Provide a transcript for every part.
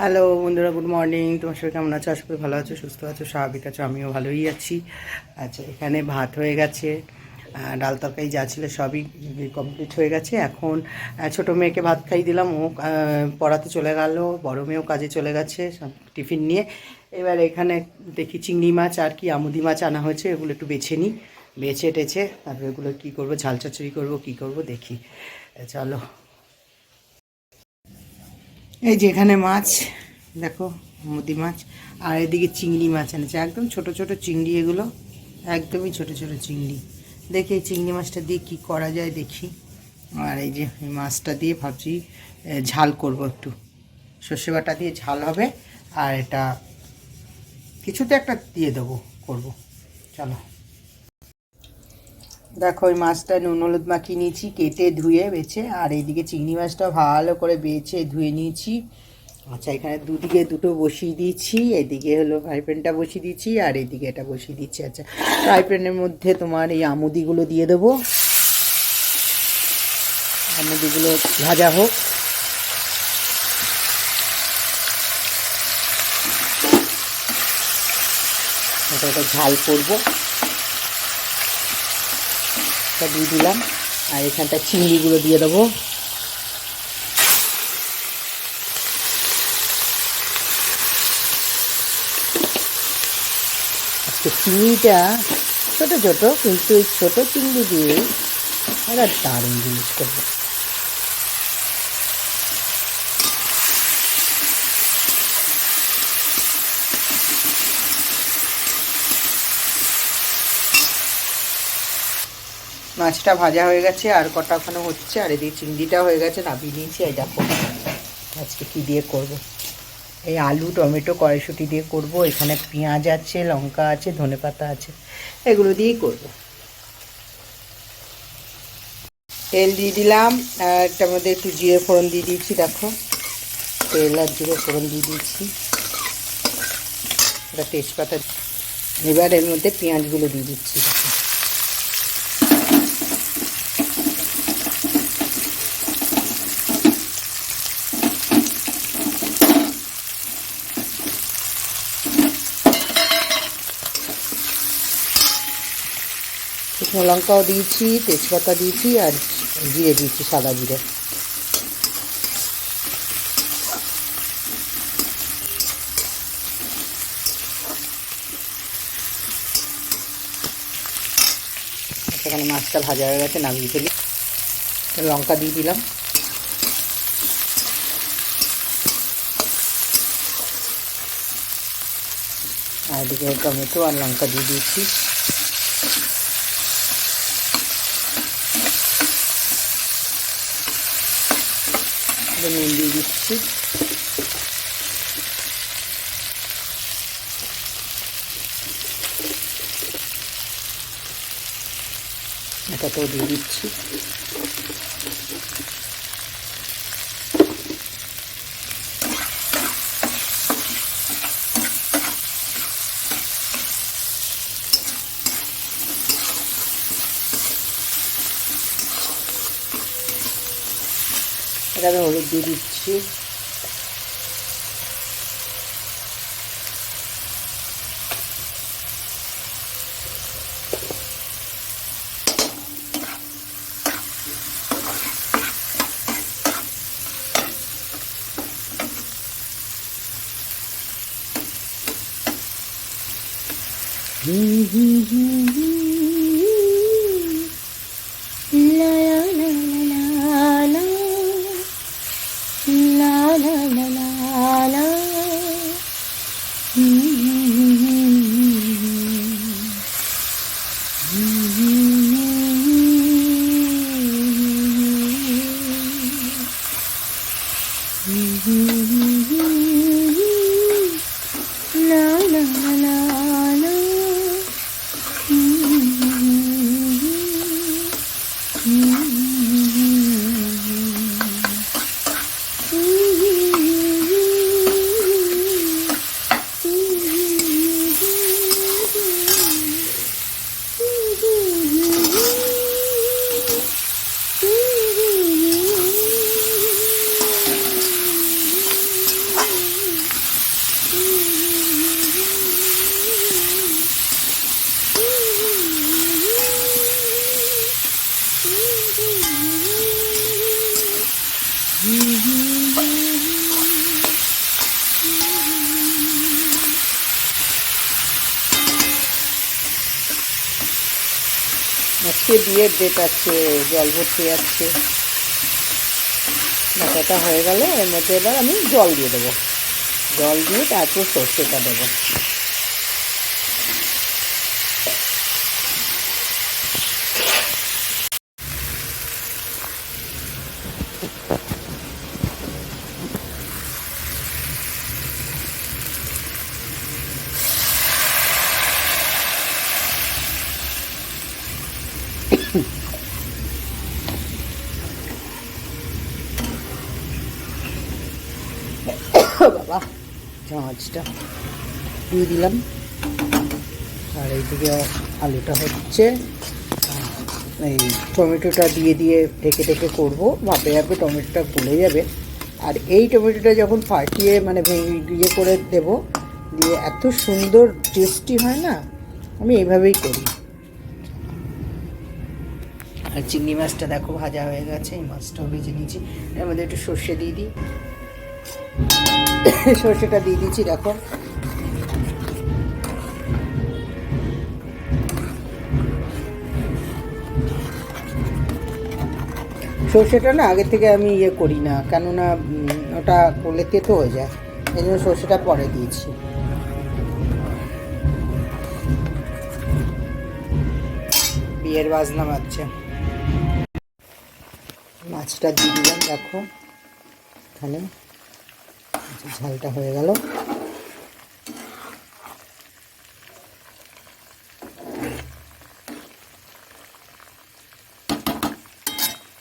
Hello বন্ধুরা good morning তোমার সবাই কেমন আছো? আশা করি ভালো আছো, সুস্থ আছো, স্বাভাবিক আছো, আমিও ভালোই আছি। আচ্ছা এখানে ভাত হয়ে গেছে ডাল তরকারি যা ছিল সবই কমপ্লিট হয়ে গেছে। এখন ছোটো মেয়েকে ভাত খাই দিলাম, ও পড়াতে চলে গেল, বড় মেয়েও কাজে চলে গেছে, সব টিফিন নিয়ে। এবার এখানে দেখি চিংড়ি মাছ আর কি, আমুদি মাছ আনা হয়েছে, এগুলো একটু বেছে নিই। বেছে টেছে, তারপরে এগুলো কী করব, ঝাল চচ্চড়ি করব, কী করব, দেখি। চলো। এই যে এখানে মাছ, দেখো, মুদি মাছ, আর এদিকে চিংড়ি মাছ এনেছে। একদম ছোট ছোট চিংড়ি এগুলো, একদমই ছোট ছোট চিংড়ি। দেখি এই চিংড়ি মাছটা দিয়ে কী করা যায় দেখি। আর এই যে এই মাছটা দিয়ে ভাবছি ঝাল করব একটু। সর্ষে বাটা দিয়ে ঝাল হবে, আর এটা কিছুতে একটা দিয়ে দেবো, করব। চলো। দেখো, ওই মাছটা নুন, হলুদ মাখিয়ে নিয়েছি, কেটে ধুয়ে বেছে, আর এইদিকে চিংড়ি মাছটা ভালো করে বেছে ধুয়ে নিয়েছি। আচ্ছা এখানে দুদিকে দুটো বসিয়ে দিয়েছি, এদিকে হলো ফ্রাই প্যানটা বসিয়ে দিয়েছি, আর এদিকে এটা বসিয়ে দিচ্ছি। আচ্ছা ফ্রাই প্যানের মধ্যে তোমার এই আমুদিগুলো দিয়ে দেবো। আমুদিগুলো ভাজা হোক। একটা ঝাল করব। এটা দিয়ে দিলাম। আর এখানটা চিংড়িগুলো দিয়ে দেবো। চিংড়িটা ছোটো ছোটো, কিন্তু এই ছোটো চিংড়ি দিয়ে একটা দারুণ জিনিস করব। মাছটা ভাজা হয়ে গেছে, আর কটা ওখানে হচ্ছে, আর এদিকে চিংড়িটা হয়ে গেছে নামিয়ে নিয়েছি, এই দেখো। আজকে কী দিয়ে করব। এই আলু, টমেটো, কড়াইশুঁটি দিয়ে করব। এখানে পেঁয়াজ আছে, লঙ্কা আছে ধনেপাতা আছে, এগুলো দিয়েই করব। তেল দিয়ে দিলাম, আর একটার মধ্যে একটু জিরে ফোড়ন দিয়ে দিয়েছি, দেখো। তেল আর জিরে ফোড়ন দিয়ে দিয়েছি। এটা তেজপাতা এবার এর মধ্যে পেঁয়াজগুলো দিয়ে দিচ্ছি, দেখো। শুকনো লঙ্কাও দিয়েছি, তেজপাতা দিয়েছি আর জিরে দিয়েছি, সাদা জিরে। সেখানে মাছটা ভাজা হয়ে গেছে, নামিয়ে ফেলি। লঙ্কা দিয়ে দিলাম। আর এদিকে টমেটো আর লঙ্কা দিয়ে দিয়েছি। এটা নুন দিয়ে দিচ্ছি। এটাতেও দিয়ে দিচ্ছি। এটাতে হলুদ দিয়ে দিচ্ছি La আজকে বিয়ের ডেট আছে, জল ভর্তি আছে। ব্যাপারটা হয়ে গেলে এর মধ্যে এবার আমি জল দিয়ে দেবো। জল দিয়ে তারপর সর্ষেটা দেবো। চাঁচটা দিয়ে দিলাম। আর এইদিকে আলুটা হচ্ছে। এই টমেটোটা দিয়ে দিয়ে ঢেকে ঢেকে করব। ভাপে ভাপে টমেটোটা গলে যাবে। আর এই টমেটোটা যখন ফাটিয়ে মানে ইয়ে করে দেবো, দিয়ে এত সুন্দর টেস্টি হয় না, আমি এইভাবেই করি। আর চিংড়ি মাছটা দেখো ভাজা হয়ে গেছে, এই মাছটাও ভেজে নিয়েছি। এর মধ্যে একটু সর্ষে দিয়ে দিই। সর্ষেটা দিয়ে দিচ্ছি, দেখো। সর্ষেটা না আগে থেকে আমি ইয়ে করি না, কেননা ওটা করলে তেতো হয়ে যায়। এই জন্য সর্ষেটা পরে দিয়েছি বিয়ের বাজনা বাজছে। মাছটা দিয়ে দিলাম, দেখো। এখানে ঝালটা হয়ে গেল।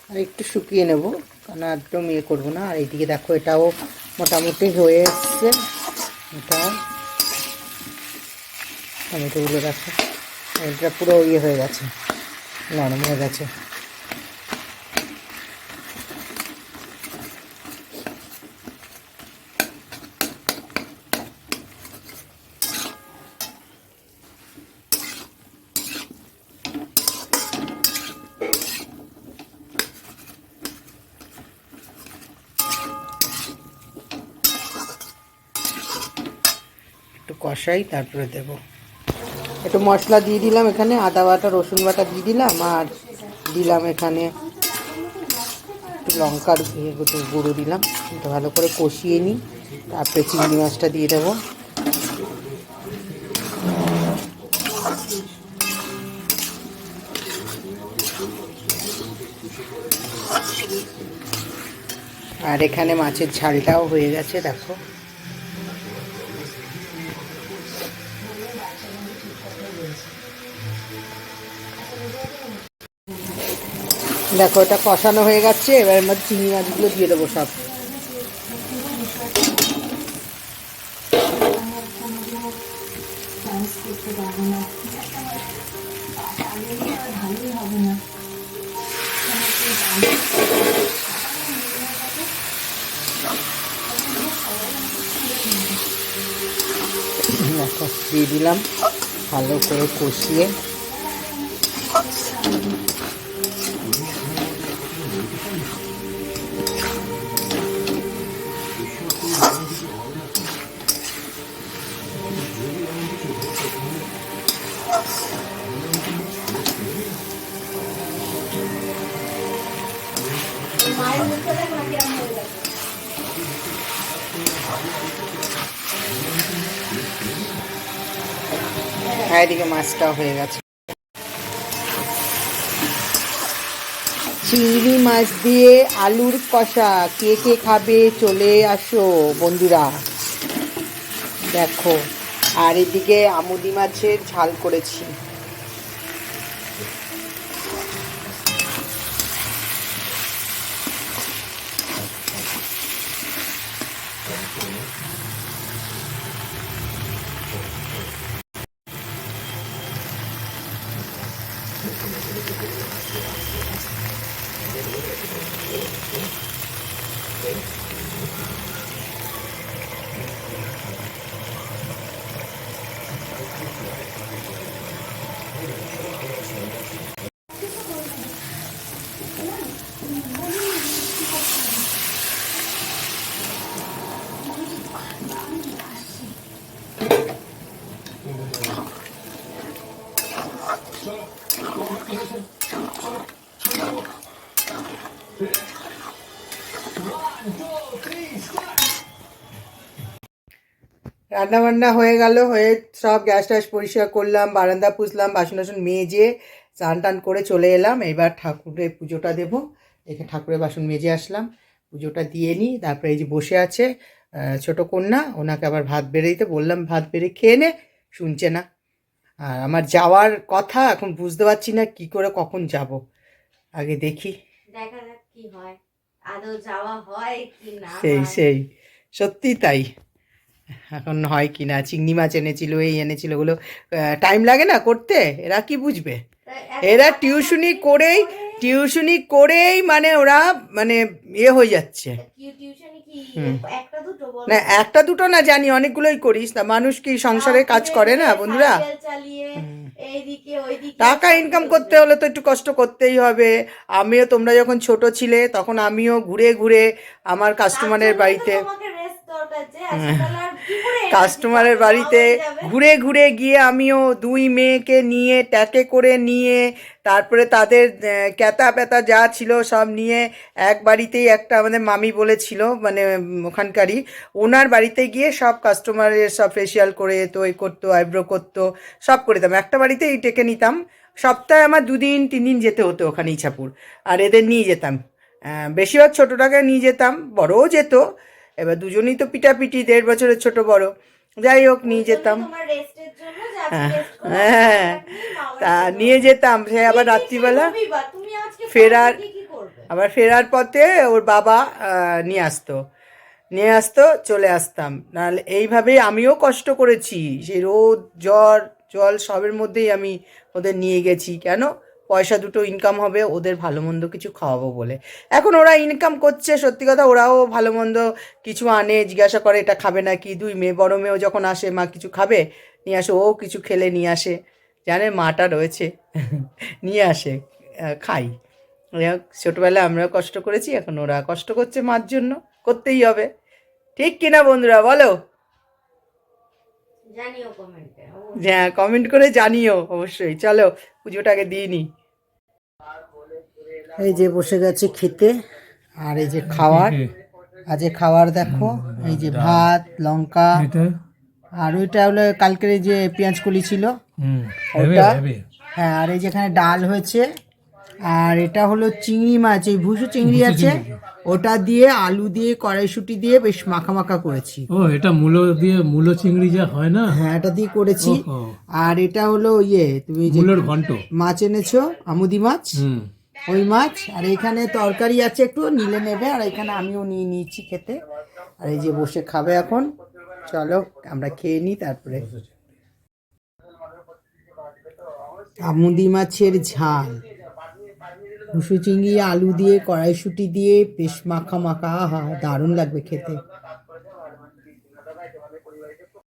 আর একটু শুকিয়ে নেব, কারণ একদম ইয়ে করব না। আর এইদিকে দেখো, এটাও মোটামুটি হয়ে এসছে। এটাও টমেটোগুলো দেখো এটা পুরো ইয়ে হয়ে গেছে, নরম হয়ে গেছে। কষাই, তারপরে দেব। একটু মশলা দিয়ে দিলাম এখানে, আদা বাটা, রসুন বাটা দিয়ে দিলাম, আর দিলাম এখানে একটু লঙ্কার গুঁড়ো দিলাম। একটু ভালো করে কষিয়ে নিই, তারপরে চিংড়ি মাছটা দিয়ে দেবো। আর এখানে মাছের ঝালটাও হয়ে গেছে, দেখো। দেখো, এটা কষানো হয়ে গেছে, এবার মধ্যে চিংড়ি মাছগুলো দিয়ে দেবো সব। দেখো, দিয়ে দিলাম, ভালো করে কষিয়ে। এদিকে মাছটাও হয়ে গেছে। চিংড়ি মাছ দিয়ে আলুর কষা, কে কে খাবে চলে আসো বন্ধুরা। দেখো। আর এদিকে আমুদি মাছের ঝাল করেছি। রান্না বান্না হয়ে গেল, হয়ে সব গ্যাস ট্যাস পরিষ্কার করলাম, বারান্দা পুষলাম বাসন টাসন মেজে চান টান করে চলে এলাম। এবার ঠাকুরের পুজোটা দেব। এখানে ঠাকুরের বাসন মেজে আসলাম। পুজোটা দিয়ে নিই, তারপরে এই যে বসে আছে ছোট কন্যা, ওনাকে আবার ভাত বেড়ে দিতে বললাম, ভাত বেড়ে খেয়ে নে, শুনছে না। আর আমার যাওয়ার কথা এখন বুঝতে পারছি না কি করে কখন যাব। আগে দেখি। দেখা যাক কি হয়। আদৌ যাওয়া হয় কি না সেই সেই। সত্যি তাই। এখন হয় কি না? চিংড়ি মাছ এনেছিল এই এনেছিল ওগুলো টাইম লাগে না করতে? এরা কি বুঝবে? এরা টিউশনি করেই টিউশনি করেই মানে ওরা মানে ইয়ে হয়ে যাচ্ছে। না একটা দুটো না জানি অনেকগুলোই করিস না। মানুষ কি সংসারে কাজ করে না বন্ধুরা? টাকা ইনকাম করতে হলে তো একটু কষ্ট করতেই হবে। আমিও তোমরা যখন ছোট ছিলে তখন আমিও ঘুরে ঘুরে আমার কাস্টমারের বাড়িতে তোমাকে রেস্ট দরকার যে আজকাল আর কি করে energy কাস্টমারের বাড়িতে হয়ে। ঘুরে ঘুরে গিয়ে আমিও দুই মেয়েকে নিয়ে ট্যাকে করে নিয়ে তারপরে তাদের ক্যাতা প্যাতা যা ছিল সব নিয়ে এক বাড়িতেই একটা আমাদের মামি বলেছিল মানে ওখানকারই ওনার বাড়িতে গিয়ে সব কাস্টমারের সব ফেসিয়াল করে তো এ করতো আইব্রো করতো সব করে দিতাম। একটা বাড়িতেই ডেকে নিতাম। সপ্তাহে আমার দুদিন তিন দিন যেতে হতো ওখানে ইছাপুর। আর এদের নিয়ে যেতাম। বেশিরভাগ ছোটোটাকে নিয়ে যেতাম বড়ও যেত এবার দুজনেই তো পিটাপিটি দেড় বছরের ছোট বড়। যাই হোক নিয়ে যেতাম। তোমার রেস্টের জন্য যে আজকে হ্যাঁ, হ্যাঁ, তা নিয়ে যেতাম সে আবার রাত্রিবেলা ফেরার- আবার ফেরার পথে ওর বাবা নিয়ে আসতো। নিয়ে আসতো চলে আসতাম। নাহলে এইভাবেই আমিও কষ্ট করেছি। সেই রোদ জ্বর জল সবের মধ্যেই আমি ওদের নিয়ে গেছি। কেন? পয়সা দুটো ইনকাম হবে, ওদের ভালো মন্দ কিছু খাওয়াবো বলে। এখন ওরা ইনকাম করছে, সত্যি কথা ওরাও ভালো মন্দ কিছু আনে, জিজ্ঞাসা করে এটা খাবে নাকি? দুই মেয়ে, বড় মেয়েও যখন আসে, মা কিছু খাবে? নিয়ে আসে, ও কিছু খেলে নিয়ে আসে। জানে মাটা রয়েছে, নিয়ে আসে খাই। ছোটবেলায় আমরাও কষ্ট করেছি, এখন ওরা কষ্ট করছে মার জন্য, করতেই হবে। ঠিক কিনা বন্ধুরা, বলো? জানিও কমেন্টে হ্যাঁ কমেন্ট করে জানিও অবশ্যই। চলো পুজোটাকে দিয়ে নি। এই যে বসে গেছে খেতে আর এই যে খাওয়ার। আজ এ খাওয়ার দেখো এই যে ভাত লঙ্কা আর ওইটা হলো কালকের এই যে পেঁয়াজ কলি ছিল। ওটা। হ্যাঁ আর এই যেখানে ডাল হয়েছে আর এটা হলো চিংড়ি মাছ এই ভুসু চিংড়ি আছে। ওটা দিয়ে আলু দিয়ে কড়াইশুটি দিয়ে বেশ মাখা মাখা করেছি। ও এটা মূলো দিয়ে মূলো চিংড়ি যা হয় না? হ্যাঁ এটা দিয়ে করেছি। আর এটা হলো ইয়ে তুমি যে মূলোর ঘন্ট। মাছ এনেছো আমুদি মাছ হুম। ওই মাছ। আর এখানে তরকারি আছে একটু নিলে নেবে। আর এখানে আমিও নিয়ে নিয়েছি খেতে। আর এই যে বসে খাবে এখন। চলো আমরা খেয়ে নিই তারপরে। আমুদি মাছের ঝাল। ভুসু চিংড়ি আলু দিয়ে কড়াইশুটি দিয়ে বেশ মাখা মাখা আহা দারুণ লাগবে খেতে।